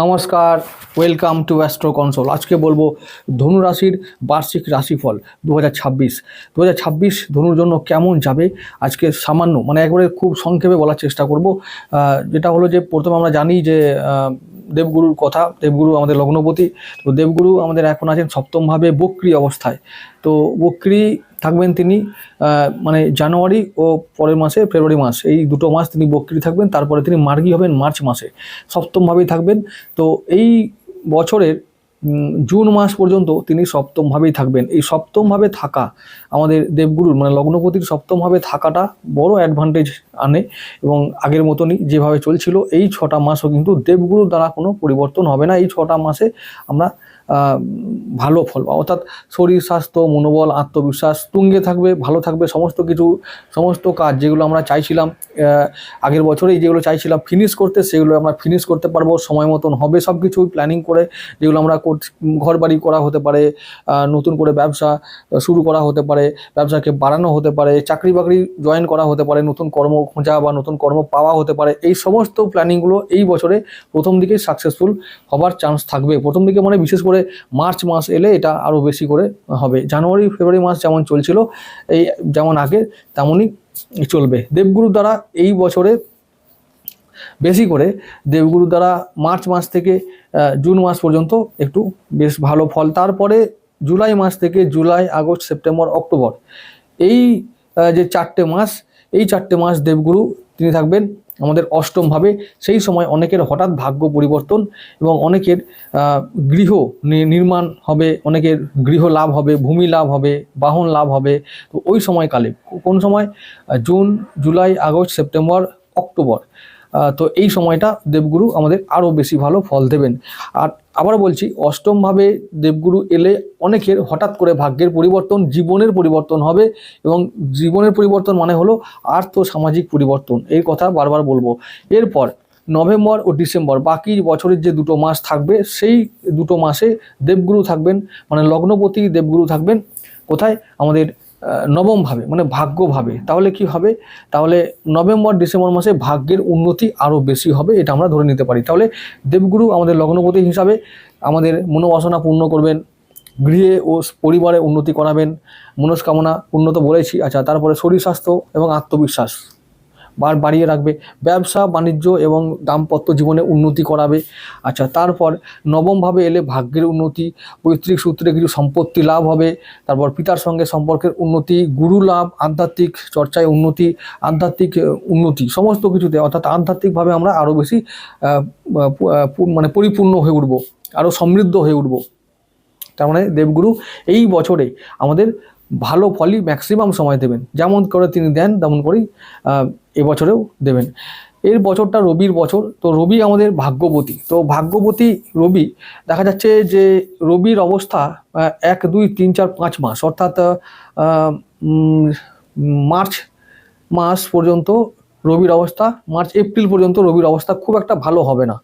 নমস্কার welcome to astro console আজকে বলব ধনু রাশির বার্ষিক রাশিফল দু হাজার ছাব্বিশ। দু হাজার ছাব্বিশ ধনুর জন্য কেমন যাবে? আজকে সামান্য মানে একবারে খুব সংক্ষেপে বলার চেষ্টা করব। যেটা হলো যে প্রথমে আমরা জানি যে দেবগুরুর কথা, দেবগুরু আমাদের লগ্নপতি। তো দেবগুরু আমাদের এখন আছেন সপ্তমভাবে বক্রি অবস্থায়। তো বক্রি থাকবেন তিনি মানে জানুয়ারি ও পরের মাসে ফেব্রুয়ারি মাস, এই দুটো মাস তিনি বক্রি থাকবেন, তারপরে তিনি মার্গি হবেন মার্চ মাসে, সপ্তমভাবেই থাকবেন। তো এই বছরের জুন মাস পর্যন্ত তিনি সপ্তমভাবেই থাকবেন। এই সপ্তমভাবে থাকা আমাদের দেবগুরুর মানে লগ্নপতির সপ্তমভাবে থাকাটা বড় অ্যাডভান্টেজ আনে এবং আগের মতনই যেভাবে চলছিল, এই ছটা মাসও কিন্তু দেবগুরুর দ্বারা কোনো পরিবর্তন হবে না। এই ছটা মাসে আমরা ভালো ফল পাবো। অর্থাৎ শরীর স্বাস্থ্য, মনোবল, আত্মবিশ্বাস, তুঙ্গে থাকবে, ভালো থাকবে, সমস্ত কিছু, সমস্ত কাজ যেগুলো আমরা চাইছিলাম আগের বছরেই যেগুলো চাইছিলাম ফিনিশ করতে, সেগুলো আমরা ফিনিশ করতে পারব, সময় মতন হবে সব কিছু প্ল্যানিং করে যেগুলো আমরা ঘর বাড়ি করা হতে পারে নতুন করে ব্যবসা শুরু করা হতে পারে, ব্যবসাকে বাড়ানো হতে পারে, চাকরি বাকরি জয়েন করা হতে পারে, নতুন কর্ম খোঁজা বা নতুন কর্ম পাওয়া হতে পারে, এই সমস্ত প্ল্যানিংগুলো এই বছরে প্রথম দিকে সাকসেসফুল হবার চান্স থাকবে। প্রথম দিকে মানে বিশেষ করে মার্চ মাস এলে এটা আরও বেশি করে হবে। জানুয়ারি, ফেব্রুয়ারি মাস যেমন চলছিল, এই যেমন আগে তেমনই চলবে। দেবগুরু দ্বারা এই বছরে বেশি করে দেবগুরু দ্বারা মার্চ মাস থেকে জুন মাস পর্যন্ত একটু বেশ ভালো ফল। তারপরে জুলাই মাস থেকে জুলাই, আগস্ট, সেপ্টেম্বর, অক্টোবর, এই যে চারটে মাস, এই চারটে মাস দেবগুরু তিনি থাকবেন আমাদের অষ্টমভাবে সেই সময় অনেকের হঠাৎ ভাগ্য পরিবর্তন এবং অনেকের গৃহ নির্মাণ হবে, অনেকের গৃহ লাভ হবে, ভূমি লাভ হবে, বাহন লাভ হবে। তো ওই সময়কালে কোন সময়? June, July, August, September, October. তো এই সময়টা দেবগুরু আমাদের আরও বেশি ভালো ফল দেবেন। আর আবার বলছি, অষ্টমভাবে দেবগুরু এলে অনেকের হঠাৎ করে ভাগ্যের পরিবর্তন, জীবনের পরিবর্তন হবে এবং জীবনের পরিবর্তন মানে হলো আর্থ সামাজিক পরিবর্তন। এই কথা বারবার বলব। এরপর নভেম্বর ও ডিসেম্বর, বাকি বছরের যে দুটো মাস থাকবে, সেই দুটো মাসে দেবগুরু থাকবেন মানে লগ্নপতি দেবগুরু থাকবেন। কোথায়? আমাদের নবমভাবে মানে ভাগ্যভাবে। তাহলে কি হবে? তাহলে নভেম্বর, ডিসেম্বর মাসে ভাগ্যের উন্নতি আরও বেশি হবে, এটা আমরা ধরে নিতে পারি। তাহলে দেবগুরু আমাদের লগ্নপতি হিসাবে আমাদের মনোবাসনা পূর্ণ করবেন, গৃহে ও পরিবারে উন্নতি করাবেন, মনস্কামনা উন্নত বলেছি। আচ্ছা তারপরে শরীর স্বাস্থ্য এবং আত্মবিশ্বাস। বাড়িয়ে রাখবে। ব্যবসা, বাণিজ্য এবং দাম্পত্য জীবনে উন্নতি করাবে। আচ্ছা তারপর নবমভাবে এলে ভাগ্যের উন্নতি, পৈতৃক সূত্রে কিছু সম্পত্তি লাভ হবে। তারপর পিতার সঙ্গে সম্পর্কের উন্নতি, গুরু লাভ, আধ্যাত্মিক চর্চায় উন্নতি, আধ্যাত্মিক উন্নতি সমস্ত কিছুতে অর্থাৎ আধ্যাত্মিকভাবে আমরা আরও বেশি মানে পরিপূর্ণ হয়ে উঠব আরও সমৃদ্ধ হয়ে উঠব। তার মানে দেবগুরু এই বছরে আমাদের ভালো ফলই ম্যাক্সিমাম সময় দেবেন। যেমন করে তিনি দেন, তেমন করেই এবছরেও দেবেন। এর বছরটা রবির বছর, তো রবি আমাদের ভাগ্যবতী। তো ভাগ্যবতী রবি, দেখা যাচ্ছে যে রবির অবস্থা এক, দুই, তিন, চার, পাঁচ মাস, অর্থাৎ মার্চ মাস পর্যন্ত রবির অবস্থা, মার্চ, এপ্রিল পর্যন্ত রবির অবস্থা খুব একটা ভালো হবে না।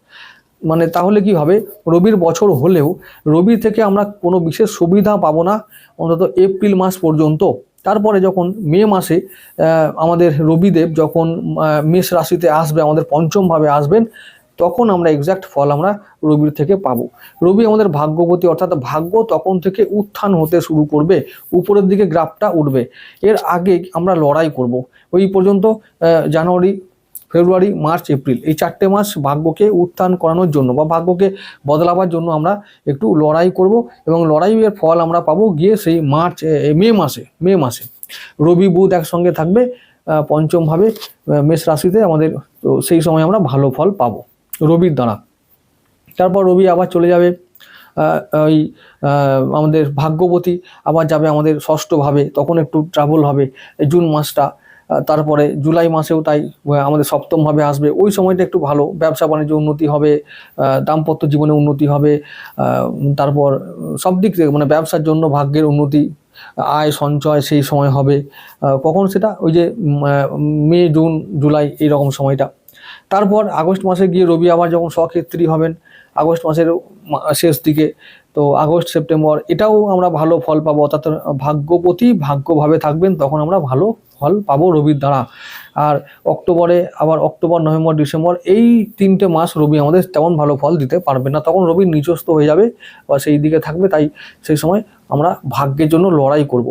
মানে তাহলে কি হবে? রবির বছর হলেও রবি থেকে আমরা কোনো বিশেষ সুবিধা পাবো না, অন্তত এপ্রিল মাস পর্যন্ত। তারপরে যখন মে মাসে আমাদের রবিদেব যখন মেষ রাশিতে আসবে, আমাদের পঞ্চমভাবে আসবেন, তখন আমরা এক্সাক্ট ফল আমরা রবির থেকে পাবো। রবি আমাদের ভাগ্যবতী অর্থাৎ ভাগ্য তখন থেকে উত্থান হতে শুরু করবে, উপরের দিকে গ্রাফটা উঠবে। এর আগে আমরা লড়াই করব। ওই পর্যন্ত জানুয়ারি ফেব্রুয়ারি, মার্চ, এপ্রিল। এই চারটে মাস ভাগ্যকে উত্থান করানোর জন্য বা ভাগ্যকে বদলাবার জন্য আমরা একটু লড়াই করব এবং লড়াইয়ের ফল আমরা পাবো গিয়ে সেই মার্চ মে মাসে মে মাসে। রবি, বুধ একসঙ্গে থাকবে পঞ্চমভাবে মেষ রাশিতে আমাদের, তো সেই সময় আমরা ভালো ফল পাবো। রবির দ্বারা তারপর রবি আবার চলে যাবে ওই আমাদের ভাগ্যবতী আবার যাবে আমাদের ষষ্ঠভাবে, তখন একটু ট্রাভেল হবে জুন মাসটা তারপরে জুলাই মাসেও তাই আমাদের সপ্তমভাবে আসবে। ওই সময়টা একটু ভালো, ব্যবসা বাণিজ্য উন্নতি হবে দাম্পত্য জীবনে উন্নতি হবে তারপর সব দিক থেকে মানে ব্যবসার জন্য ভাগ্যের উন্নতি, আয় সঞ্চয় সেই সময় হবে। কখন সেটা? ওই যে মে, জুন, জুলাই এই রকম সময়টা। তারপর আগস্ট মাসে গিয়ে রবি আবার যখন স্বক্ষেত্রী হবেন, আগস্ট মাসের শেষ দিকে তো আগস্ট, সেপ্টেম্বর, এটাও আমরা ভালো ফল পাবো। অর্থাৎ ভাগ্যপতি ভাগ্যভাবে থাকবেন, তখন আমরা ভালো ফল পাবো রবির দ্বারা। আর অক্টোবরে, আবার অক্টোবর, নভেম্বর, ডিসেম্বর, এই তিনটে মাস রবি আমাদের তেমন ভালো ফল দিতে পারবে না। তখন রবি নিজস্ব হয়ে যাবে বা সেই দিকে থাকবে, তাই সেই সময় আমরা ভাগ্যের জন্য লড়াই করব।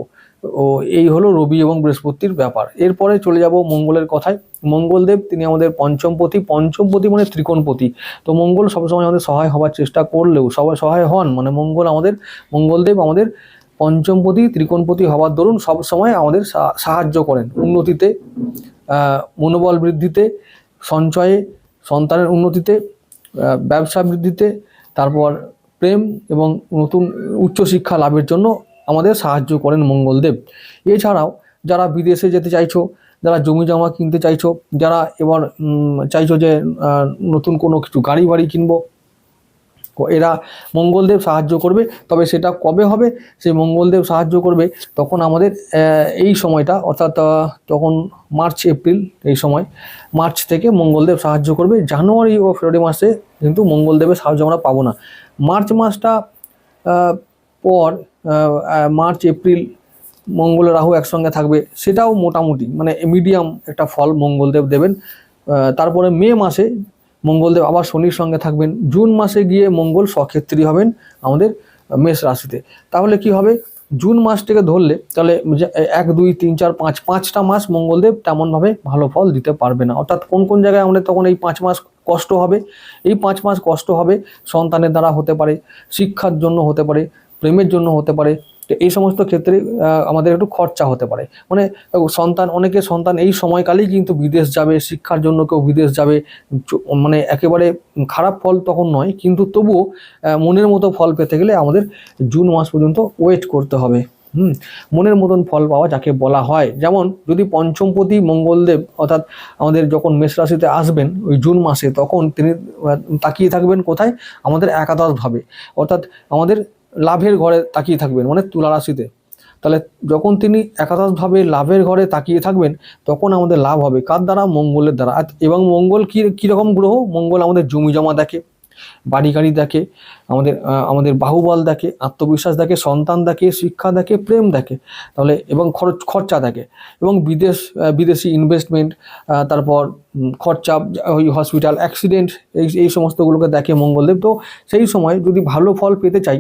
ও এই হলো রবি এবং বৃহস্পতির ব্যাপার। এরপরে চলে যাব মঙ্গলের কথায়। মঙ্গলদেব, তিনি আমাদের পঞ্চমপতি। পঞ্চমপতি মানে ত্রিকোণপতি। তো মঙ্গল সবসময় আমাদের সহায় হওয়ার চেষ্টা করলেও, সবাই সহায় হন মানে মঙ্গল আমাদের, মঙ্গলদেব আমাদের পঞ্চমপতি, ত্রিকোণপতি হওয়ার দরুন সবসময় আমাদের সাহায্য করেন। উন্নতিতে মনোবল বৃদ্ধিতে, সঞ্চয়ে, সন্তানের উন্নতিতে ব্যবসা বৃদ্ধিতে, তারপর প্রেম এবং নতুন উচ্চশিক্ষা লাভের জন্য আমাদের সাহায্য করেন মঙ্গলদেব। এছাড়াও যারা বিদেশে যেতে চাইছো, যারা জমি জমা কিনতে চাইছো, যারা এবার চাইছো যে নতুন কোনো কিছু গাড়ি বাড়ি কিনবো এরা মঙ্গলদেব সাহায্য করবে। তবে সেটা কবে হবে সেই মঙ্গলদেব সাহায্য করবে তখন আমাদের এই সময়টা, অর্থাৎ তখন মার্চ, এপ্রিল, এই সময়, মার্চ থেকে মঙ্গলদেব সাহায্য করবে। জানুয়ারি ও ফেব্রুয়ারি মাসে কিন্তু মঙ্গলদেবের সাহায্য আমরা পাবো না। মার্চ মাসটা পর মার্চ, এপ্রিল মঙ্গল রাহু একসঙ্গে থাকবে, সেটাও মোটামুটি মানে মিডিয়াম একটা ফল মঙ্গলদেব দেবেন। তারপরে মে মাসে মঙ্গলদেব আবার শনির সঙ্গে থাকবেন। জুন মাসে গিয়ে মঙ্গল সক্ষেত্রী হবেন আমাদের মেষ রাশিতে। তাহলে কি হবে? জুন মাস থেকে ধরলে, তাহলে এক, দুই, তিন, চার, পাঁচ, পাঁচটা মাস মঙ্গলদেব তেমনভাবে ভালো ফল দিতে পারবে না। অর্থাৎ কোন কোন জায়গায় আমাদের তখন এই পাঁচ মাস কষ্ট হবে? এই পাঁচ মাস কষ্ট হবে সন্তানের দ্বারা হতে পারে, শিক্ষার জন্য হতে পারে প্রেমের জন্য হতে পারে। তো এই সমস্ত ক্ষেত্রে আমাদের একটু খরচা হতে পারে। মানে সন্তান অনেকে সন্তান এই সময়কালেই কিন্তু বিদেশ যাবে, শিক্ষার জন্য কেউ বিদেশ যাবে। মানে একেবারে খারাপ ফল তখন নয়, কিন্তু তবুও মনের মতো ফল পেতে গেলে আমাদের জুন মাস পর্যন্ত ওয়েট করতে হবে। হুম, মনের মতন ফল পাওয়া যাকে বলা হয়। যেমন, যদি পঞ্চমপতি মঙ্গলদেব অর্থাৎ আমাদের যখন মেষ রাশিতে আসবেন, ওই জুন মাসে, তখন তিনি তাকিয়ে থাকবেন কোথায়? আমাদের একাদশভাবে অর্থাৎ আমাদের লাভের ঘরে তাকিয়ে থাকবেন মানে তুলা রাশিতে। তাহলে যখন তিনি একাদশভাবে লাভের ঘরে তাকিয়ে থাকবেন, তখন আমাদের লাভ হবে। কার দ্বারা? মঙ্গলের দ্বারা। এবং মঙ্গল কী, কীরকম গ্রহ? মঙ্গল আমাদের জমি জমা দেখে বাড়ি গাড়ি দেখে, আমাদের আমাদের বাহুবল দেখে, আত্মবিশ্বাস দেখে, সন্তান দেখে, শিক্ষা দেখে, প্রেম দেখে, তাহলে এবং খরচ, খরচা দেখে। এবং বিদেশ বিদেশি ইনভেস্টমেন্ট তারপর খরচা, ওই হসপিটাল অ্যাক্সিডেন্ট এই এই সমস্তগুলোকে দেখে মঙ্গলদেব। তো সেই সময় যদি ভালো ফল পেতে চাই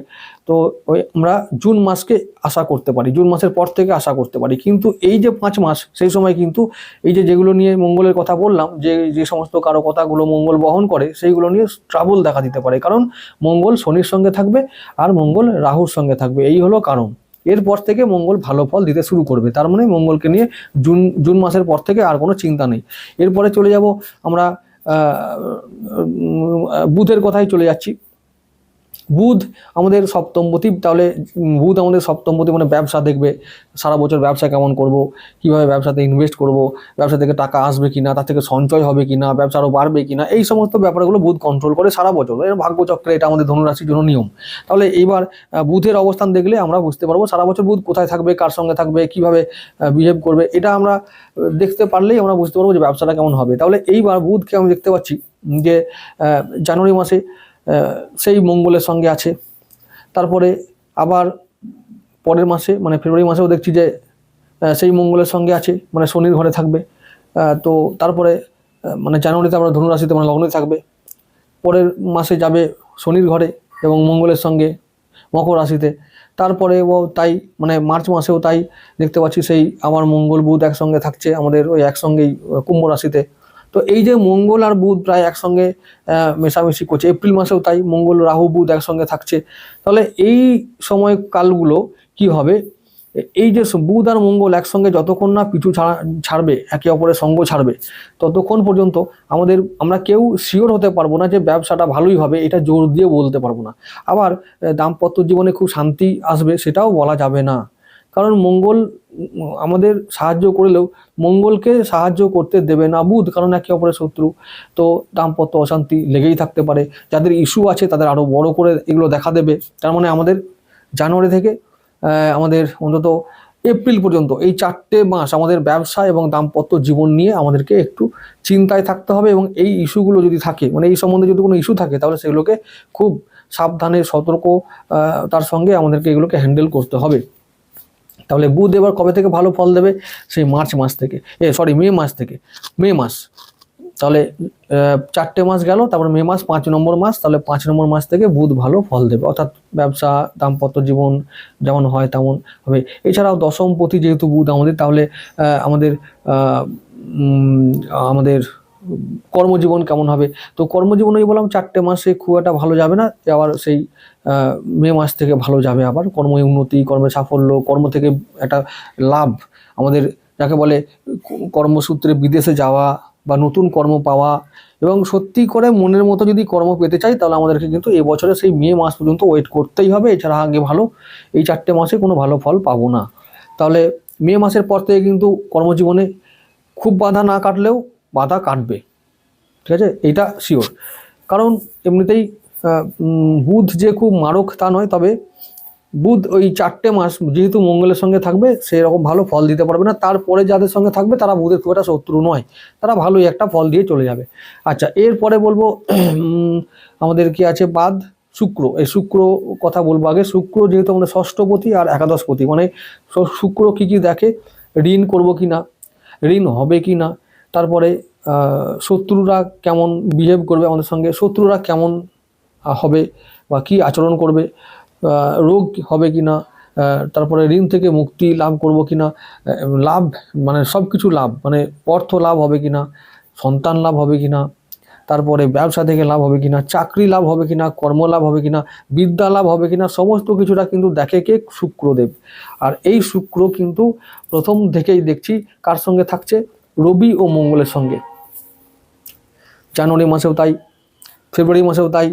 তো ওই আমরা জুন মাসকে আশা করতে পারি, জুন মাসের পর থেকে আশা করতে পারি। কিন্তু এই যে পাঁচ মাস, সেই সময় কিন্তু এই যে যেগুলো নিয়ে মঙ্গলের কথা বললাম, যে যে সমস্ত কারও কথাগুলো মঙ্গল বহন করে, সেইগুলো নিয়ে ট্রাবল দেখা দিতে পারে। কারণ মঙ্গল শনির সঙ্গে থাকবে আর মঙ্গল রাহুর সঙ্গে থাকবে। এই হলো কারণ। এরপর থেকে মঙ্গল ভালো ফল দিতে শুরু করবে। তার মানে মঙ্গলকে নিয়ে জুন জুন মাসের পর থেকে আর কোনো চিন্তা নেই। এরপরে চলে যাব আমরা বুধের কথাই চলে যাচ্ছি। বুধ আমাদের সপ্তমপতি তাহলে বুধ আমাদের সপ্তমপতি মানে ব্যবসা দেখবে, সারা বছর ব্যবসা কেমন করব, কীভাবে ব্যবসাতে ইনভেস্ট করব, ব্যবসা থেকে টাকা আসবে কিনা, তার থেকে সঞ্চয় হবে কিনা, ব্যবসা আরও বাড়বে কিনা, এই সমস্ত ব্যাপারগুলো বুধ কন্ট্রোল করে সারা বছর। এর ভাগ্যচক্রে এটা আমাদের ধনুরাশির জন্য নিয়ম। তাহলে এইবার বুধের অবস্থান দেখলে আমরা বুঝতে পারব সারা বছর বুধ কোথায় থাকবে, কার সঙ্গে থাকবে, কীভাবে বিহেভ করবে, এটা আমরা দেখতে পারলেই আমরা বুঝতে পারব যে ব্যবসাটা কেমন হবে। তাহলে এইবার বুধকে আমি দেখতে পাচ্ছি যে জানুয়ারি মাসে সেই মঙ্গলের সঙ্গে আছে। তারপরে আবার পরের মাসে মানে ফেব্রুয়ারি মাসেও দেখছি যে সেই মঙ্গলের সঙ্গে আছে মানে শনির ঘরে থাকবে। তো তারপরে মানে জানুয়ারিতে আমরা ধনুরাশিতে মানে লগ্নে থাকবে। পরের মাসে যাবে শনির ঘরে এবং মঙ্গলের সঙ্গে মকর রাশিতে। তারপরে ও তাই মানে মার্চ মাসেও তাই দেখতে পাচ্ছি, সেই আমার মঙ্গল বুধ একসঙ্গে থাকছে, আমাদের ওই একসঙ্গেই কুম্ভ রাশিতে। তো এই যে মঙ্গল আর বুধ প্রায় একসঙ্গে মেশামেশি করছে। এপ্রিল মাসেও তাই মঙ্গল, রাহু, বুধ একসঙ্গে থাকছে। তাহলে এই সময় কালগুলো কি হবে? এই যে বুধ আর মঙ্গল একসঙ্গে যতক্ষণ না পিছু ছাড়া, ছাড়বে, একে অপরের সঙ্গ ছাড়বে, ততক্ষণ পর্যন্ত আমাদের, আমরা কেউ শিওর হতে পারব না যে ব্যবসাটা ভালোই হবে, এটা জোর দিয়ে বলতে পারব না। আবার দাম্পত্য জীবনে খুব শান্তি আসবে, সেটাও বলা যাবে না। কারণ মঙ্গল আমাদের সাহায্য করলেও মঙ্গলকে সাহায্য করতে দেবে না বুধ, কারণ একে অপরের শত্রু। তো দাম্পত্য অশান্তি লেগেই থাকতে পারে। যাদের ইস্যু আছে তাদের আরও বড় করে এগুলো দেখা দেবে। তার মানে আমাদের জানুয়ারি থেকে আমাদের অন্তত এপ্রিল পর্যন্ত, এই চারটে মাস আমাদের ব্যবসা এবং দাম্পত্য জীবন নিয়ে আমাদেরকে একটু চিন্তায় থাকতে হবে এবং এই ইস্যুগুলো যদি থাকে মানে এই সম্বন্ধে যদি কোনো ইস্যু থাকে, তাহলে সেগুলোকে খুব সাবধানে, সতর্ক তার সঙ্গে আমাদেরকে এগুলোকে হ্যান্ডেল করতে হবে। তাহলে বুধ এবার কবে থেকে ভালো ফল দেবে? সেই মার্চ মাস থেকে। এ সরি মে মাস থেকে। মে মাস। তাহলে চারটে মাস গেল, তারপর মে মাস, পাঁচ নম্বর মাস, তাহলে পাঁচ নম্বর মাস থেকে বুধ ভালো ফল দেবে। অর্থাৎ ব্যবসা, দাম্পত্য জীবন যেমন হয় তেমন হবে। এছাড়াও দশম পতি যেহেতু বুধ আমাদের, তাহলে আমাদের আমাদের কর্মজীবন কেমন হবে? তো কর্মজীবন ওই বললাম চারটে মাসে খুব একটা ভালো যাবে না আবার সেই মে মাস থেকে ভালো যাবে আবার। কর্মে উন্নতি, কর্মে সাফল্য, কর্ম থেকে একটা লাভ। আমাদের যাকে বলে কর্মসূত্রে বিদেশে যাওয়া বা নতুন কর্ম পাওয়া এবং সত্যি করে মনের মতো যদি কর্ম পেতে চাই, তাহলে আমাদেরকে কিন্তু এই বছরে সেই মে মাস পর্যন্ত ওয়েট করতেই হবে। এছাড়া আগে ভালো, এই চারটে মাসে কোনো ভালো ফল পাবো না। তাহলে মে মাসের পর থেকে কিন্তু কর্মজীবনে খুব বাধা না কাটলেও বাধা কাটবে। ঠিক আছে? এইটা শিওর কারণ এমনিতেই বুধ যে খুব মারক তা নয়, তবে বুধ ওই চারটে মাস যেহেতু মঙ্গলের সঙ্গে থাকবে সেই রকম ভালো ফল দিতে পারবে না। তারপরে যাদের সঙ্গে থাকবে, তারা বুধের খুব একটা শত্রু নয়। তারা ভালোই একটা ফল দিয়ে চলে যাবে। আচ্ছা এরপরে বলব আমাদের কি আছে বাদ? শুক্র। এই শুক্র কথা বলব আগে। শুক্র যেহেতু আমাদের ষষ্ঠপতি আর একাদশপতি মানে শুক্র কি কি দেখে? ঋণ করব কি না ঋণ হবে কি না তারপরে শত্রুরা কেমন বিহেভ করবে আমাদের সঙ্গে, শত্রুরা কেমন হবে বা কি আচরণ করবে রোগ হবে কি না তারপরে ঋণ থেকে মুক্তি লাভ করব কি না লাভ মানে সব কিছু লাভ মানে অর্থ লাভ হবে কি না সন্তান লাভ হবে কি না তারপরে ব্যবসা থেকে লাভ হবে কিনা, চাকরি লাভ হবে কিনা, কর্ম লাভ হবে কিনা, বিদ্যা লাভ হবে কিনা, সমস্ত কিছুটা কিন্তু দেখে কে শুক্রদেব। আর এই শুক্র কিন্তু প্রথম থেকেই দেখছি কার সঙ্গে থাকছে রবি ও মঙ্গলের সঙ্গে। জানুয়ারি মাসেও তাই, ফেব্রুয়ারি মাসেও তাই,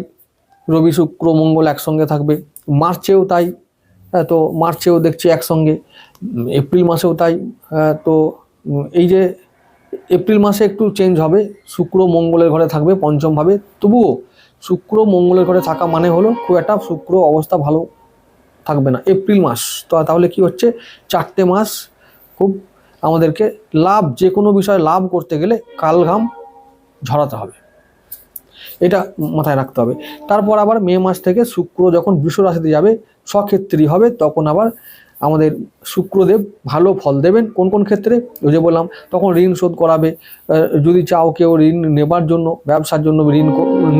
রবি, শুক্র, মঙ্গল একসঙ্গে থাকবে। মার্চেও তাই তো মার্চেও দেখছি একসঙ্গে। এপ্রিল মাসেও তাই তো এই যে এপ্রিল মাসে একটু চেঞ্জ হবে, শুক্র, মঙ্গলের ঘরে থাকবে পঞ্চমভাবে। তবুও শুক্র, মঙ্গলের ঘরে থাকা মানে হলো খুব একটা শুক্র অবস্থা ভালো থাকবে না। এপ্রিল মাস, তো তাহলে কি হচ্ছে? চারটে মাস খুব আমাদেরকে লাভ, যে কোনো বিষয়ে লাভ করতে গেলে কালঘাম ঝরাতে হবে। এটা মাথায় রাখতে হবে। তারপর আবার মে মাস থেকে শুক্র যখন বৃষ রাশিতে যাবে, স্বক্ষেত্রী হবে, তখন আবার আমাদের শুক্রদেব ভালো ফল দেবেন। কোন কোন ক্ষেত্রে? যে বললাম, তখন ঋণ শোধ করাবে। যদি চাও কেউ ঋণ নেবার জন্য, ব্যবসার জন্য ঋণ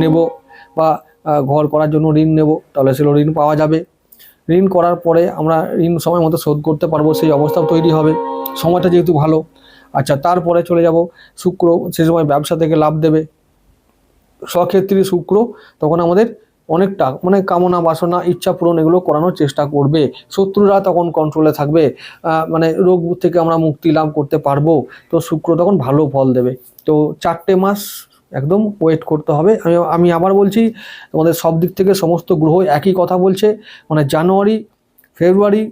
নেব বা ঘর করার জন্য ঋণ নেব, তাহলে সেগুলো ঋণ পাওয়া যাবে। ঋণ করার পরে আমরা ঋণ সময় মতো শোধ করতে পারব, সেই অবস্থাও তৈরি হবে। সময়টা যেহেতু ভালো আচ্ছা তারপরে চলে যাব, শুক্র সে সময় ব্যবসা থেকে লাভ দেবে। স্বক্ষেত্রী শুক্র তখন আমাদের অনেকটা মানে কামনা, বাসনা, ইচ্ছা পূরণ এগুলো করানোর চেষ্টা করবে। শত্রুরা তখন কন্ট্রোলে থাকবে মানে রোগ থেকে আমরা মুক্তি লাভ করতে পারব। তো শুক্র তখন ভালো ফল দেবে। তো চারটে মাস একদম ওয়েট করতে হবে। আমি আমি আবার বলছি, তোমাদের সব দিক থেকে সমস্ত গ্রহ একই কথা বলছে। মানে জানুয়ারি, ফেব্রুয়ারি,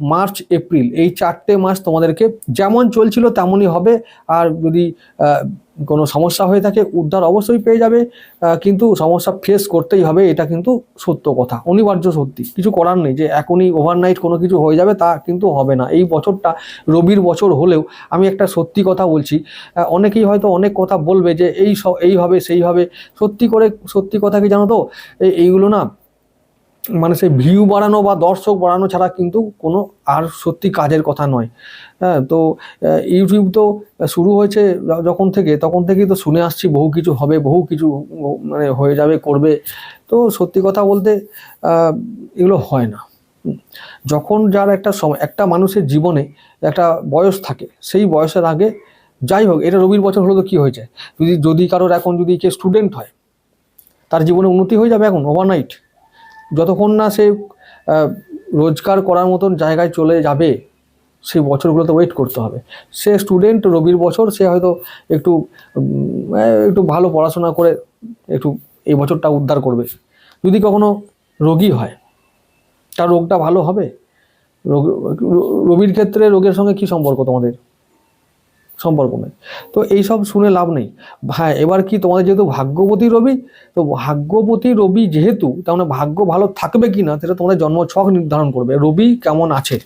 মার্চ, এপ্রিল, এই চারটে মাস তোমাদেরকে যেমন চলছিল তেমনই হবে। আর যদি কোনো সমস্যা হয়ে থাকে, উদ্ধার অবশ্যই পেয়ে যাবে কিন্তু সমস্যা ফেস করতেই হবে, এটা কিন্তু সত্য কথা, অনিবার্য সত্যি। কিছু করার নেই যে এখনই ওভারনাইট কোনো কিছু হয়ে যাবে তা কিন্তু হবে না। এই বছরটা রবির বছর হলেও আমি একটা সত্যি কথা বলছি অনেকেই হয়তো অনেক কথা বলবে যে এই স- এই হবে সত্যি করে সত্যি কথা কি জানো তো? এইগুলো না মানে সেই ভিউ বাড়ানো বা দর্শক বাড়ানো ছাড়া কিন্তু কোনো আর সত্যি কাজের কথা নয়। হ্যাঁ তো ইউটিউব তো শুরু হয়েছে যখন থেকে, তখন থেকেই তো শুনে আসছি, বহু কিছু হবে, বহু কিছু মানে হয়ে যাবে, করবে। তো সত্যি কথা বলতে এগুলো হয় না। যখন যার একটা সময় একটা মানুষের জীবনে একটা বয়স থাকে, সেই বয়সের আগে যাই হোক, এটা রবির বছর হলো তো কী হয়েছে? যদি যদি কারোর এখন যদি কে স্টুডেন্ট হয়, তার জীবনে উন্নতি হয়ে যাবে এখন ওভারনাইট যতক্ষণ না সে রোজগার করার মতন জায়গায় চলে যাবে, সেই বছরগুলোতে ওয়েট করতে হবে। সে স্টুডেন্ট রবির বছর, সে হয়তো একটু একটু ভালো পড়াশোনা করে একটু এই বছরটা উদ্ধার করবে। যদি কখনো রোগী হয়, তার রোগটা ভালো হবে? রোগ, রবির ক্ষেত্রে রোগের সঙ্গে কি সম্পর্ক তোমাদের? সম্পর্ক নেই। তো এইসব শুনে লাভ নেই। হ্যাঁ এবার কি তোমাদের যেহেতু ভাগ্যবতী রবি, তো ভাগ্যবতী রবি যেহেতু, তার মানে ভাগ্য ভালো থাকবে কি না, সেটা তোমাদের জন্ম ছক নির্ধারণ করবে। রবি কেমন আছে?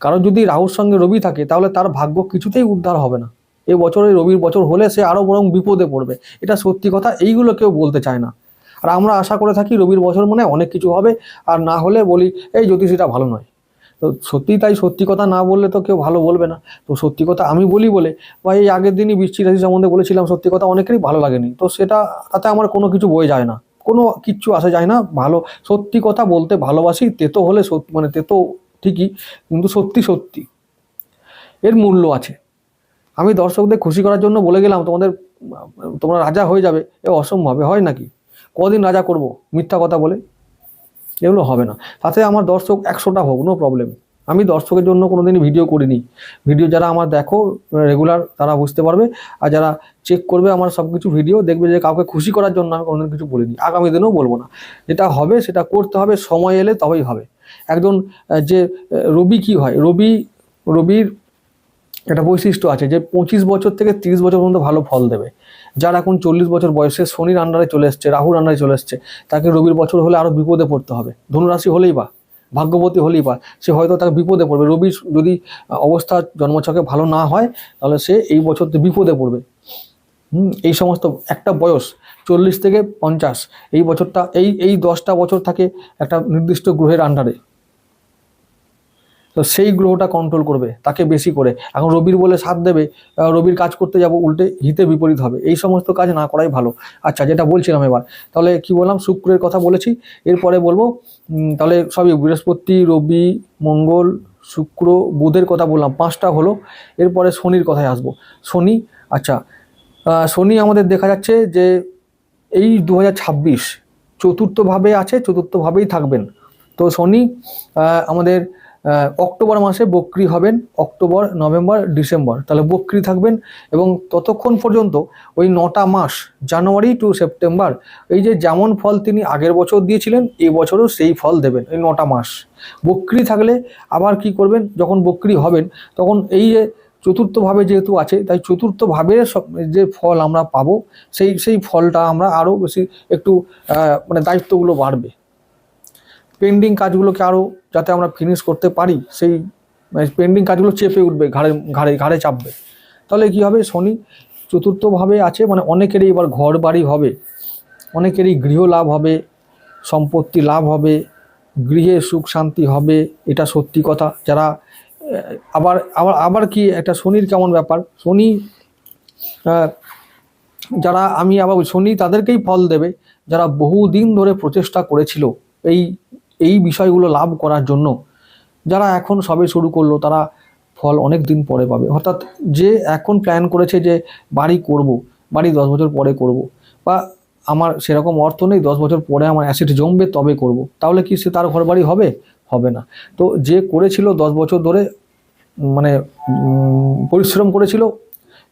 কারণ যদি রাহুর সঙ্গে রবি থাকে, তাহলে তার ভাগ্য কিছুতেই উদ্ধার হবে না। এই বছরে রবির বছর হলে সে আরও বরং বিপদে পড়বে। এটা সত্যি কথা, এইগুলো কেউ বলতে চায় না। আর আমরা আশা করে থাকি রবির বছর মনে অনেক কিছু হবে। আর না হলে বলি, এই জ্যোতিষীটা ভালো নয়। তো সত্যি তাই, সত্যি কথা না বললে তো কেউ ভালো বলবে না। তো সত্যি কথা আমি বলি বলে, বা এই আগের দিনই বৃষ্টি রাশি সম্বন্ধে বলেছিলাম, সত্যি কথা অনেকেরই ভালো লাগেনি। তো সেটা, তাতে আমার কোনো কিছু বয়ে যায় না। কোনো কিচ্ছু আসে যায় না, ভালো, সত্যি কথা বলতে ভালোবাসি, তেতো হলে মানে তেতো ঠিকই, কিন্তু সত্যি সত্যি। এর মূল্য আছে। আমি দর্শকদের খুশি করার জন্য বলে গেলাম, তোমাদের তোমরা রাজা হয়ে যাবে, এ অসম্ভবে হয় নাকি? কদিন রাজা করব, মিথ্যা কথা বলে? এগুলো হবে না। তাতে আমার দর্শক একশোটা হোক নো প্রবলেম আমি দর্শকের জন্য কোনো দিনই ভিডিও করিনি। ভিডিও যারা আমার দেখো রেগুলার তারা বুঝতে পারবে। আর যারা চেক করবে আমার সব কিছু ভিডিও দেখবে যে কাউকে খুশি করার জন্য আমি কোনোদিন কিছু বলিনি। আগামী দিনেও বলব না। যেটা হবে, সেটা করতে হবে, সময় এলে তবেই হবে। একজন যে রবি কি হয়? রবি, রবির একটা বৈশিষ্ট্য আছে যে পঁচিশ বছর থেকে তিরিশ বছর পর্যন্ত ভালো ফল দেবে। যার এখন চল্লিশ বছর বয়সে শনির আন্ডারে চলে এসছে, রাহুর আন্ডারে চলে এসছে, তাকে রবির বছর হলে আরও বিপদে পড়তে হবে। ধনুরাশি হলেই বা, ভাগ্যবতী হলেই বা, সে হয়তো তাকে বিপদে পড়বে। রবি যদি অবস্থা জন্মছকে ভালো না হয়, তাহলে সে এই বছর বিপদে পড়বে। এই সমস্ত একটা বয়স, চল্লিশ থেকে পঞ্চাশ, এই বছরটা, এই এই দশটা বছর থাকে একটা নির্দিষ্ট গ্রহের আন্ডারে। তো সেই গ্রহটা কন্ট্রোল করবে, তাকে বেশি করে। এখন রবির বলে সাথ দেবে রবির কাজ করতে যাব, উল্টে হিতে বিপরীত হবে। এই সমস্ত কাজ না করাই ভালো। আচ্ছা যেটা বলছিলাম এবার, তাহলে কি বললাম? শুক্রের কথা বলেছি। এরপরে বলব তাহলে সবই বৃহস্পতি, রবি, মঙ্গল, শুক্র, বুধের কথা বললাম, পাঁচটা হলো। এরপরে শনির কথায় আসব। শনি আচ্ছা শনি আমাদের দেখা যাচ্ছে যে এই দু ছাব্বিশ চতুর্থভাবে আছে, চতুর্থভাবেই থাকবেন। তো শনি আমাদের অক্টোবর মাসে বক্রি হবেন, অক্টোবর, নভেম্বর, ডিসেম্বর। তাহলে বক্রি থাকবেন এবং ততক্ষণ পর্যন্ত ওই নটা মাস, জানুয়ারি টু সেপ্টেম্বর, এই যে যেমন ফল তিনি আগের বছর দিয়েছিলেন এই বছরও সেই ফল দেবেন, এই নটা মাস। বক্রি থাকলে আবার কি করবেন, যখন বক্রি হবেন, তখন এই যে চতুর্থভাবে যেহেতু আছে, তাই চতুর্থভাবে যে ফল আমরা পাবো, সেই সেই ফলটা আমরা আরও বেশি একটু মানে দায়িত্বগুলো বাড়বে। পেন্ডিং কাজগুলোকে আরও যাতে আমরা ফিনিশ করতে পারি, সেই পেন্ডিং কাজগুলো চেপে উঠবে, ঘাড়ে ঘাড়ে ঘাড়ে চাপবে। তাহলে কি হবে শনি? চতুর্থভাবে আছে মানে অনেকেরই এবার ঘর বাড়ি হবে, অনেকেরই গৃহ লাভ হবে, সম্পত্তি লাভ হবে, গৃহে সুখ শান্তি হবে, এটা সত্যি কথা। যারা আবার আবার আবার কি একটা শনির কেমন ব্যাপার? শনি যারা আমি আবার শনি তাদেরকেই ফল দেবে, যারা বহুদিন ধরে প্রচেষ্টা করেছিল, এই এই বিষয়গুলো লাভ করার জন্য যারা এখন সবে শুরু করল, তারা ফল অনেক দিন পরে পাবে। অর্থাৎ যে এখন প্ল্যান করেছে যে বাড়ি করব, বাড়ি দশ বছর পরে করব বা আমার সেরকম অর্থ নেই, দশ বছর পরে আমার অ্যাসেট জমবে তবে করব, তাহলে কি সে তার ঘর বাড়ি হবে? হবে না। তো যে করেছিল দশ বছর ধরে মানে পরিশ্রম করেছিল,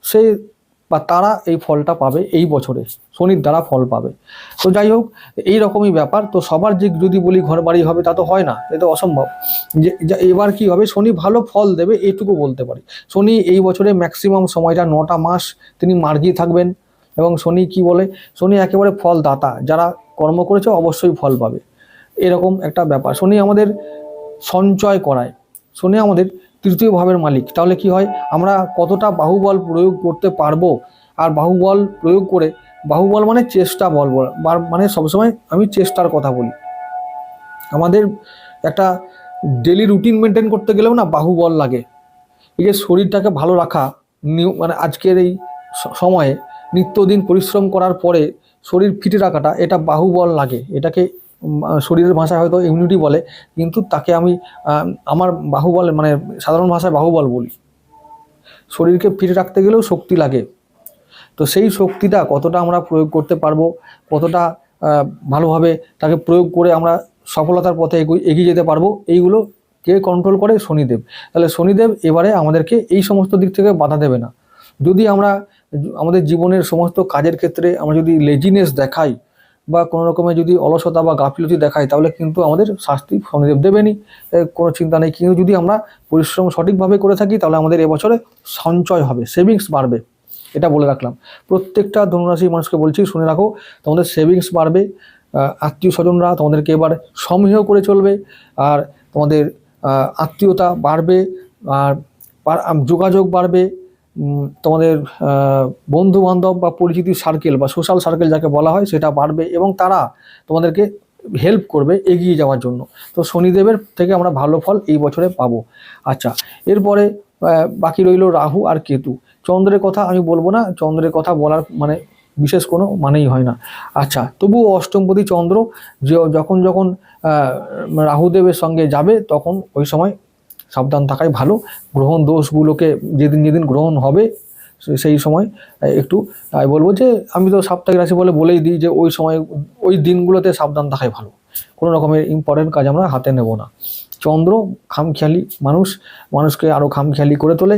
সে বা তারা এই ফলটা পাবে এই বছরে, শনির দ্বারা ফল পাবে। তো যাই হোক, এই রকমই ব্যাপার। তো সবার যে যদি বলি ঘর বাড়ি হবে, তা তো হয় না এটা অসম্ভব। যে এবার কি হবে, শনি ভালো ফল দেবে, এইটুকু বলতে পারি। শনি এই বছরে ম্যাক্সিমাম সময়টা নটা মাস তিনি মার্গি থাকবেন এবং শনি কি বলে, শনি একেবারে ফল দাতা যারা কর্ম করেছে, অবশ্যই ফল পাবে। এরকম একটা ব্যাপার। শনি আমাদের সঞ্চয় করায়। শনি আমাদের তৃতীয় ভাবের মালিক। তাহলে কি হয়? আমরা কতটা বাহুবল প্রয়োগ করতে পারব? আর বাহুবল প্রয়োগ করে, বাহুবল মানে চেষ্টা বল মানে সবসময় আমি চেষ্টার কথা বলি। আমাদের একটা ডেলি রুটিন মেনটেন করতে গেলেও না বাহুবল লাগে। এই যে শরীরটাকে ভালো রাখা মানে আজকের এই সময়ে নিত্যদিন পরিশ্রম করার পরে শরীর ফিটে রাখাটা, এটা বাহুবল লাগে। এটাকে শরীরের ভাষায় হয়তো ইমিউনিটি বলে, কিন্তু তাকে আমি আমার বাহুবল মানে সাধারণ ভাষায় বাহুবল বলি। শরীরকে ফিট রাখতে গেলেও শক্তি লাগে। তো সেই শক্তিটা কতটা আমরা প্রয়োগ করতে পারব, কতটা ভালোভাবে তাকে প্রয়োগ করে আমরা সফলতার পথে এগো- এগিয়ে যেতে পারব, এইগুলো কে কন্ট্রোল করে? শনিদেব। তাহলে শনিদেব এবারে আমাদেরকে এই সমস্ত দিক থেকে বাধা দেবে না। যদি আমরা আমাদের জীবনের সমস্ত কাজের ক্ষেত্রে আমরা যদি লেজিনেস দেখাই বা কোনো রকমের যদি অলসতা বা গাফিলতি দেখায়, তাহলে কিন্তু আমাদের শাস্তি শনিদেব দেবেনি কোনো চিন্তা নেই। কিন্তু যদি আমরা পরিশ্রম সঠিকভাবে করে থাকি, তাহলে আমাদের এবছরে সঞ্চয় হবে সেভিংস বাড়বে। এটা বলে রাখলাম। প্রত্যেকটা ধনুরাশি মানুষকে বলছি, শুনে রাখো, তোমাদের সেভিংস বাড়বে আত্মীয় স্বজনরা তোমাদেরকে এবার সমীহ করে চলবে, আর তোমাদের আত্মীয়তা বাড়বে আর যোগাযোগ বাড়বে তোমাদের বন্ধু বান্ধব বা পরিচিতির সার্কেল বা সোশ্যাল সার্কেল যাকে বলা হয় সেটা বাড়বে এবং তারা তোমাদেরকে হেল্প করবে এগিয়ে যাওয়ার জন্য। তো শনিদেবের থেকে আমরা ভালো ফল এই বছরে পাবো। আচ্ছা এরপরে বাকি রইল রাহু আর কেতু। চন্দ্রের কথা আমি বলব না, চন্দ্রের কথা বলার মানে বিশেষ কোনো মানেই হয় না। আচ্ছা তবুও অষ্টমপতি চন্দ্র যখন যখন রাহুদেবের সঙ্গে যাবে তখন ওই সময় সাবধান থাকাই ভালো। গ্রহণ দোষগুলোকে যেদিন যেদিন গ্রহণ হবে সেই সময় একটু আমি বলব যে, আমি তো সাপ্তাহিক রাশি বলে বলেই দিই যে, ওই সময়, ওই দিনগুলোতে সাবধান থাকাই ভালো। কোনো রকমের ইম্পর্টেন্ট কাজ আমরা হাতে নেব না। চন্দ্র খামখেয়ালি মানুষ, মানুষকে আরও খামখেয়ালি করে তোলে।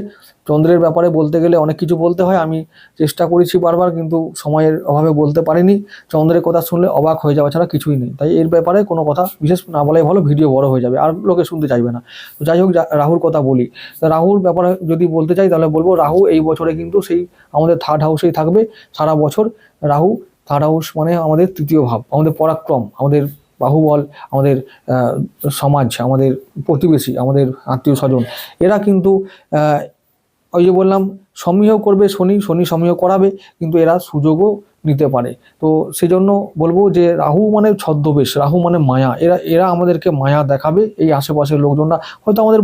চন্দ্রের ব্যাপারে বলতে গেলে অনেক কিছু বলতে হয়, আমি চেষ্টা করেছি বারবার কিন্তু সময়ের অভাবে বলতে পারিনি। চন্দ্রের কথা শুনলে অবাক হয়ে যাওয়া ছাড়া কিছুই নেই। তাই এর ব্যাপারে কোনো কথা বিশেষ না বলাই ভালো, ভিডিও বড় হয়ে যাবে, আর লোকে শুনতে চাইবে না। তো যাই হোক রাহুর কথা বলি। রাহুর ব্যাপারে যদি বলতে চাই, তাহলে বলব রাহু এই বছরে কিন্তু সেই আমাদের থার্ড হাউসেই থাকবে সারা বছর। রাহু থার্ড হাউস মানে আমাদের তৃতীয় ভাব, আমাদের পরাক্রম, আমাদের বাহুবল, আমাদের সমাজ, আমাদের প্রতিবেশী, আমাদের আত্মীয় স্বজন, এরা কিন্তু ওই যে বললাম, সমীহ করবে শনি শনি সমীহ করাবে, কিন্তু এরা সুযোগও নিতে পারে। তো সেজন্য বলব যে রাহু মানে ছদ্মবেশ, রাহু মানে মায়া, এরা এরা আমাদেরকে মায়া দেখাবে, এই আশেপাশের লোকজনরা, হয়তো আমাদের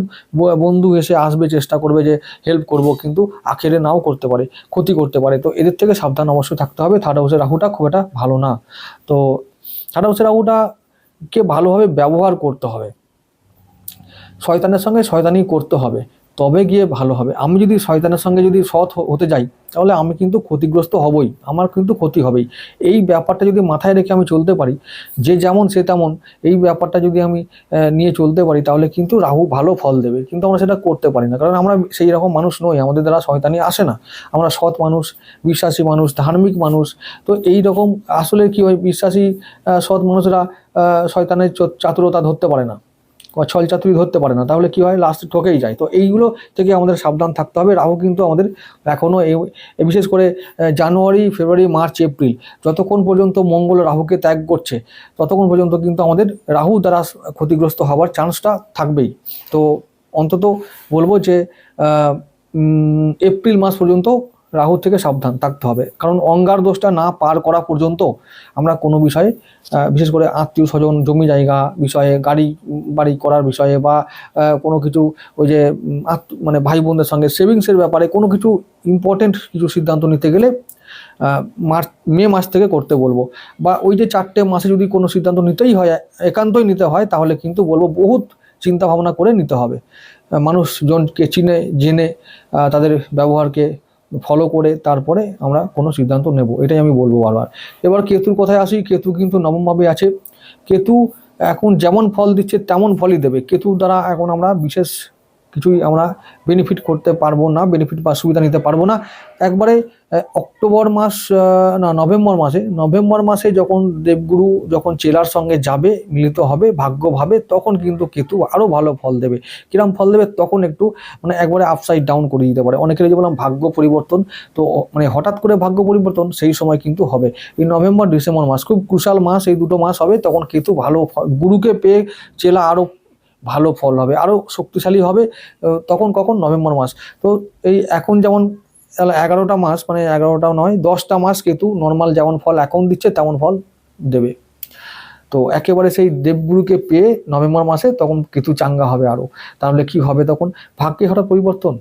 বন্ধু এসে আসবে, চেষ্টা করবে যে হেল্প করব, কিন্তু আখেরে নাও করতে পারে, ক্ষতি করতে পারে। তো এদের থেকে সাবধান অবশ্যই থাকতে হবে থার্ড হাউসের রাহুটা খুব একটা ভালো না। তো থার্ড হাউসের রাহুটাকে ভালোভাবে ব্যবহার করতে হবে। শয়তানের সঙ্গে শয়তানি করতে হবে। তবে গিয়ে ভালো হবে। আমি যদি শয়তানের সঙ্গে যদি সৎ হতে যাই, তাহলে আমি কিন্তু ক্ষতিগ্রস্ত হবই। আমার কিন্তু ক্ষতি হবেই। এই ব্যাপারটা যদি মাথায় রেখে আমি চলতে পারি, যে যেমন সে তেমন, এই ব্যাপারটা যদি আমি নিয়ে চলতে পারি, তাহলে কিন্তু রাহু ভালো ফল দেবে। কিন্তু আমরা সেটা করতে পারি না। কারণ আমরা সেই রকম মানুষ নই। আমাদের দ্বারা শয়তানি আসে না। আমরা সৎ মানুষ, বিশ্বাসী মানুষ, ধার্মিক মানুষ। তো এই রকম আসলে কি হয়? বিশ্বাসী সৎ মানুষরা শয়তানের চাতুরতা ধরতে পারে না। বা ছল চাতুরি ধরতে পারে না, তাহলে কি হয়? লাস্টে ঠকেই যায়। তো এইগুলো থেকে আমাদের সাবধান থাকতে হবে। রাহু কিন্তু আমাদের এখনও এই বিশেষ করে জানুয়ারি, ফেব্রুয়ারি, মার্চ, এপ্রিল যতক্ষণ পর্যন্ত মঙ্গল রাহুকে ত্যাগ করছে, ততক্ষণ পর্যন্ত কিন্তু আমাদের রাহু দ্বারা ক্ষতিগ্রস্ত হওয়ার চান্সটা থাকবেই। তো অন্তত বলব যে এপ্রিল মাস পর্যন্ত রাহু থেকে সাবধান থাকতে হবে। কারণ অঙ্গার দোষটা না পার করা পর্যন্ত আমরা কোনো বিষয়ে বিশেষ করে আত্মীয় স্বজন, জমি জায়গা বিষয়ে, গাড়ি বাড়ি করার বিষয়ে বা কোনো কিছু ওই যে মানে ভাই বোনদের সঙ্গে সেভিংসের ব্যাপারে কোনো কিছু ইম্পর্টেন্ট কিছু সিদ্ধান্ত নিতে গেলে মার্চ মে মাস থেকে করতে বলব। বা ওই যে চারটে মাসে যদি কোনো সিদ্ধান্ত নিতেই হয়, একান্তই নিতে হয়, তাহলে কিন্তু বলব বহুত চিন্তা ভাবনা করে নিতে হবে। মানুষজনকে চিনে, জেনে তাদের ব্যবহারকে ফলো করে তারপরে আমরা কোনো সিদ্ধান্ত নেব। এটাই আমি বলব বারবার। এবার কেতুর কথায় আসি? কেতু কিন্তু নবমভাবে আছে। কেতু এখন যেমন ফল দিচ্ছে, তেমন ফলই দেবে। কেতুর দ্বারা এখন আমরা বিশেষ কিছুই আমরা বেনিফিট করতে পারব না বেনিফিট বা সুবিধা নিতে পারব না। একবারে অক্টোবর মাস না, নভেম্বর মাসে নভেম্বর মাসে যখন দেবগুরু যখন চেলার সঙ্গে যাবে, মিলিত হবে ভাগ্যভাবে তখন কিন্তু কেতু আরও ভালো ফল দেবে। কিরম ফল দেবে তখন একটু মানে একবারে আপসাইড ডাউন করে দিতে পারে। অনেকের যে বললাম ভাগ্য পরিবর্তন, তো মানে হঠাৎ করে ভাগ্য পরিবর্তন সেই সময় কিন্তু হবে। এই নভেম্বর, ডিসেম্বর মাস, খুব কুশাল মাস, এই দুটো মাস হবে, তখন কেতু ভালো গুরুকে পেয়ে চেলা আরও ভালো ফল হবে আরও শক্তিশালী হবে তখন কখন? নভেম্বর মাস। তো এই এখন যেমন এগারোটা মাস মানে এগারোটা নয়, দশটা মাস কেতু নর্মাল যেমন ফল এখন দিচ্ছে, তেমন ফল দেবে। তো একেবারে সেই দেবগুরুকে পেয়ে নভেম্বর মাসে তখন কেতু চাঙ্গা হবে আরও তাহলে কি হবে তখন? ভাগ্যে হঠাৎ পরিবর্তন।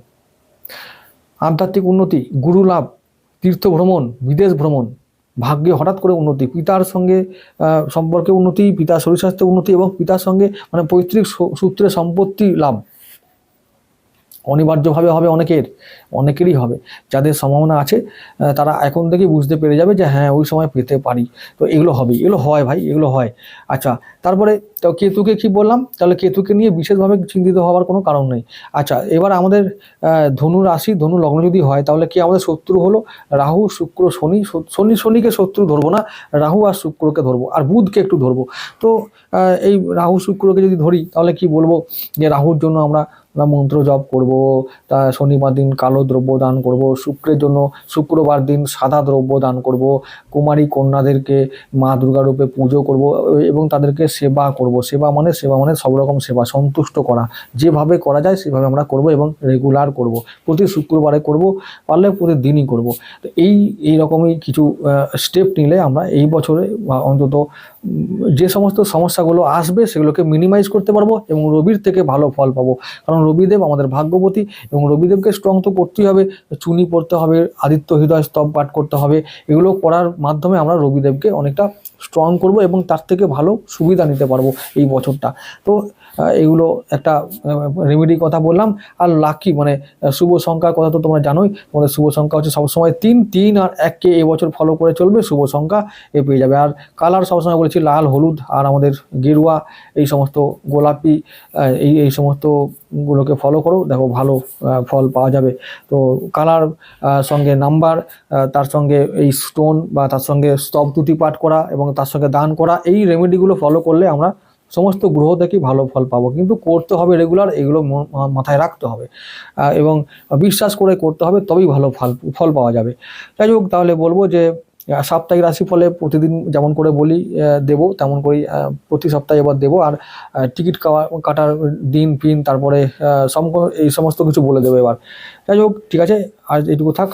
আধ্যাত্মিক উন্নতি, গুরু লাভ, তীর্থ ভ্রমণ, বিদেশ ভ্রমণ ভাগ্যে হঠাৎ করে উন্নতি, পিতার সঙ্গে সম্পর্কে উন্নতি পিতার শরীর স্বাস্থ্যে উন্নতি এবং পিতার সঙ্গে মানে পৈতৃক সূত্রে সম্পত্তি লাভ। অনিবার্যভাবে হবে অনেকের, অনেকেরই হবে। যাদের সম্ভাবনা আছে তারা এখন থেকে বুঝতে পেরে যাবে যে হ্যাঁ ওই সময় পেতে পারি। তো এগুলো হবে এগুলো হয় ভাই, এগুলো হয়। আচ্ছা তারপরে কেতুকে কি বললাম? তাহলে কেতুকে নিয়ে বিশেষভাবে চিন্তিত হওয়ার কোনো কারণ নেই। আচ্ছা এবার আমাদের ধনু রাশি, ধনু লগ্ন যদি হয়, তাহলে কি আমাদের শত্রু হলো? রাহু, শুক্র, শনি শনি, শনিকে শত্রু ধরবো না, রাহু আর শুক্রকে ধরবো, আর বুধকে একটু ধরবো। তো এই রাহু, শুক্রকে যদি ধরি, তাহলে কি বলব? যে রাহুর জন্য আমরা আমরা মন্ত্র জপ করব, তা শনিবার দিন কালো দ্রব্য দান করব, শুক্রের জন্য শুক্রবার দিন সাদা দ্রব্য দান করব, কুমারী কন্যাদেরকে মা দুর্গা রূপে পুজো করব, এবং তাদেরকে সেবা করব, সেবা মানে সেবা মানে সব রকম সেবা, সন্তুষ্ট করা। যেভাবে করা যায় সেভাবে আমরা করব এবং রেগুলার করব। প্রতি শুক্রবারে করব, পারলে প্রতিদিনই করব। তো এই এই রকমই কিছু স্টেপ নিলে আমরা এই বছরে অন্তত যে সমস্ত সমস্যাগুলো আসবে সেগুলোকে মিনিমাইজ করতে পারব এবং রবির থেকে ভালো ফল পাবো। কারণ রবিদেব আমাদের ভাগ্যবতী এবং রবিদেবকে স্ট্রং তো করতেই হবে, চুনি পড়তে হবে, আদিত্য হৃদয় স্তব পাঠ করতে হবে, এগুলো করার মাধ্যমে আমরা রবিদেবকে অনেকটা স্ট্রং করব এবং তার থেকে ভালো সুবিধা নিতে পারব এই বছরটা। তো এগুলো একটা রেমেডি কথা বললাম। আর লাকি মানে শুভ সংখ্যার কথা তো তোমরা জানোই। তোমাদের শুভ সংখ্যা হচ্ছে সবসময় তিন তিন আর এককে এবছর ফলো করে চলবে, শুভ সংখ্যা এ পেয়ে যাবে। আর কালার সবসময় বলেছি, লাল, হলুদ আর আমাদের গেরুয়া, এই সমস্ত গোলাপি এই এই সমস্ত গুলোকে ফলো করো। দেখো, ভালো ফল পাওয়া যাবে। তো কালার সঙ্গে নাম্বার তার সঙ্গে এই স্টোন বা তার সঙ্গে স্তব পাঠ করা এবং তার সঙ্গে দান করা, এই রেমেডিগুলো ফলো করলে আমরা সমস্ত গ্রহ থেকেই ভালো ফল পাবো। কিন্তু করতে হবে রেগুলার এগুলো মাথায় রাখতে হবে। এবং বিশ্বাস করে করতে হবে, তবেই ভালো ফল ফল পাওয়া যাবে। যাই হোক, তাহলে বলব যে সাপ্তাহিক রাশিফলে প্রতিদিন যেমন করে বলি দেবো, তেমন করেই প্রতি সপ্তাহে এবার দেবো। আর টিকিট কাটার দিন পিন তারপরে এই সমস্ত কিছু বলে দেবো এবার। যাই হোক, ঠিক আছে, আজ এইটুকু থাক